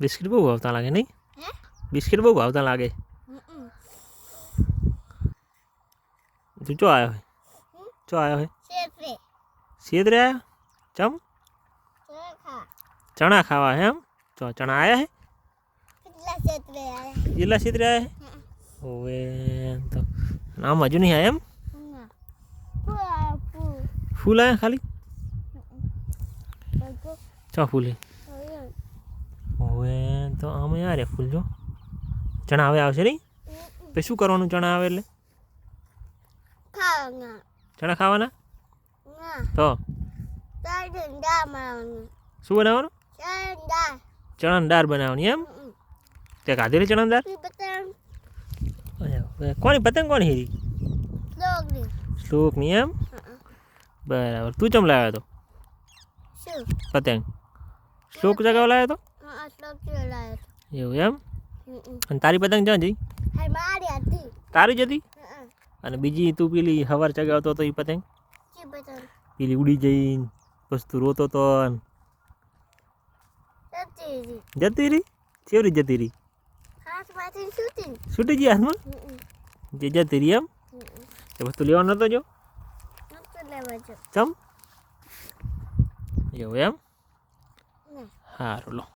Biscuit બહુ ભાવતા લાગે નહીં? બિસ્કિટ બહુ ભાવતા લાગે. તું ચો આવ્યો હે? ચો આવ્યો હે? સીધરે આવ્યો ચમ? ચણા ખાવા. હે એમ? ચો ચણા આવ્યા હે? કેટલા આયા? આવ્યા હે? ઓવે તો નામ હજુ નહીં આવ્યા એમ? ફૂલ આવ્યા ખાલી? ચો ફૂલ હે. તો આમ યાર ફૂલ જો. ચણા હવે આવશે નહીં? પછી શું કરવાનું ચણા આવે એટલે? ચણા ખાવાના? તો? શું બનાવવાનું? ચણા ચણાની દાળ બનાવવાની એમ? તે કાધેલી ચણાની દાળ? કોની પતંગ કોની હીરી? શ્લોકની એમ? બરાબર. તું ચમ લાવ્યો હતો પતંગ. શ્લોક જગાવ લાવ્યો હતો એવું એમ અને તારી પતંગ ક્યાં જઈ હાય મારી હતી તારી જ હતી હા અને બીજી તું પેલી હવાર ચગાવતો હતો એ પતંગ કી બતન પેલી ઉડી જઈ બસ તું રોતો તો ને હતી જતી રહી કેવરી જતી રહી હાથમાંથી શૂટિંગ છૂટી ગઈ હાથમાં જે જતી રહી એમ એ વસ્તુ લેવાનો નતો જો નતું લેવા જો ચમ એવું એમ ના સારું લો